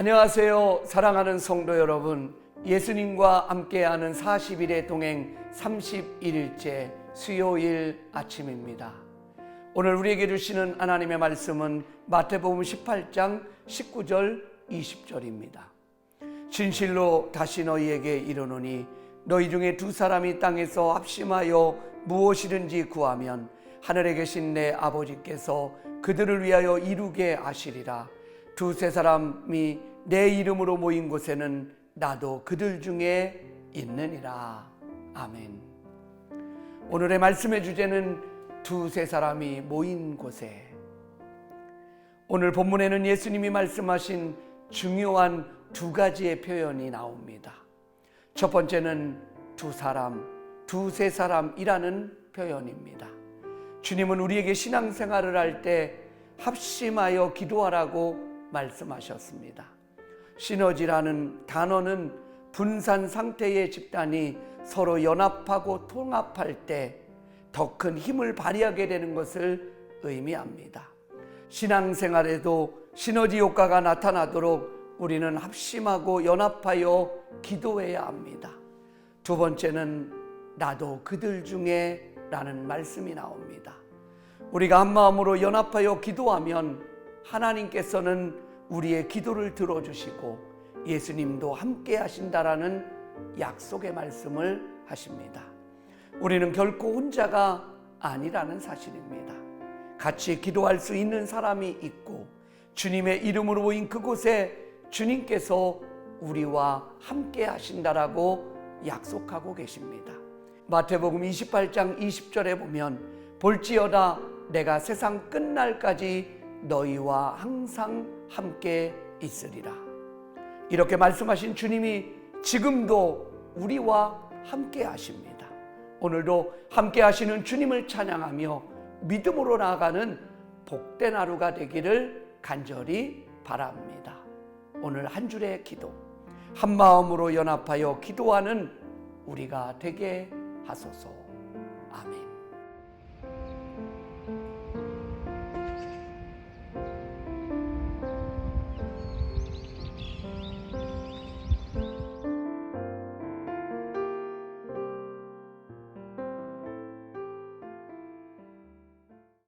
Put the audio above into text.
안녕하세요. 사랑하는 성도 여러분. 예수님과 함께하는 40일의 동행 31일째 수요일 아침입니다. 오늘 우리에게 주시는 하나님의 말씀은 마태복음 18장 19절 20절입니다. 진실로 다시 너희에게 이르노니 너희 중에 두 사람이 땅에서 합심하여 무엇이든지 구하면 하늘에 계신 내 아버지께서 그들을 위하여 이루게 하시리라. 두세 사람이 내 이름으로 모인 곳에는 나도 그들 중에 있느니라. 아멘. 오늘의 말씀의 주제는 두세 사람이 모인 곳에. 오늘 본문에는 예수님이 말씀하신 중요한 두 가지의 표현이 나옵니다. 첫 번째는 두 사람, 두세 사람이라는 표현입니다. 주님은 우리에게 신앙생활을 할 때 합심하여 기도하라고 말씀하셨습니다. 시너지라는 단어는 분산 상태의 집단이 서로 연합하고 통합할 때 더 큰 힘을 발휘하게 되는 것을 의미합니다. 신앙생활에도 시너지 효과가 나타나도록 우리는 합심하고 연합하여 기도해야 합니다. 두 번째는 나도 그들 중에 라는 말씀이 나옵니다. 우리가 한 마음으로 연합하여 기도하면 하나님께서는 우리의 기도를 들어주시고 예수님도 함께 하신다라는 약속의 말씀을 하십니다. 우리는 결코 혼자가 아니라는 사실입니다. 같이 기도할 수 있는 사람이 있고 주님의 이름으로 모인 그곳에 주님께서 우리와 함께 하신다라고 약속하고 계십니다. 마태복음 28장 20절에 보면 볼지어다 내가 세상 끝날까지 너희와 항상 함께 있으리라. 이렇게 말씀하신 주님이 지금도 우리와 함께 하십니다. 오늘도 함께 하시는 주님을 찬양하며 믿음으로 나아가는 복된 하루가 되기를 간절히 바랍니다. 오늘 한 줄의 기도, 한 마음으로 연합하여 기도하는 우리가 되게 하소서.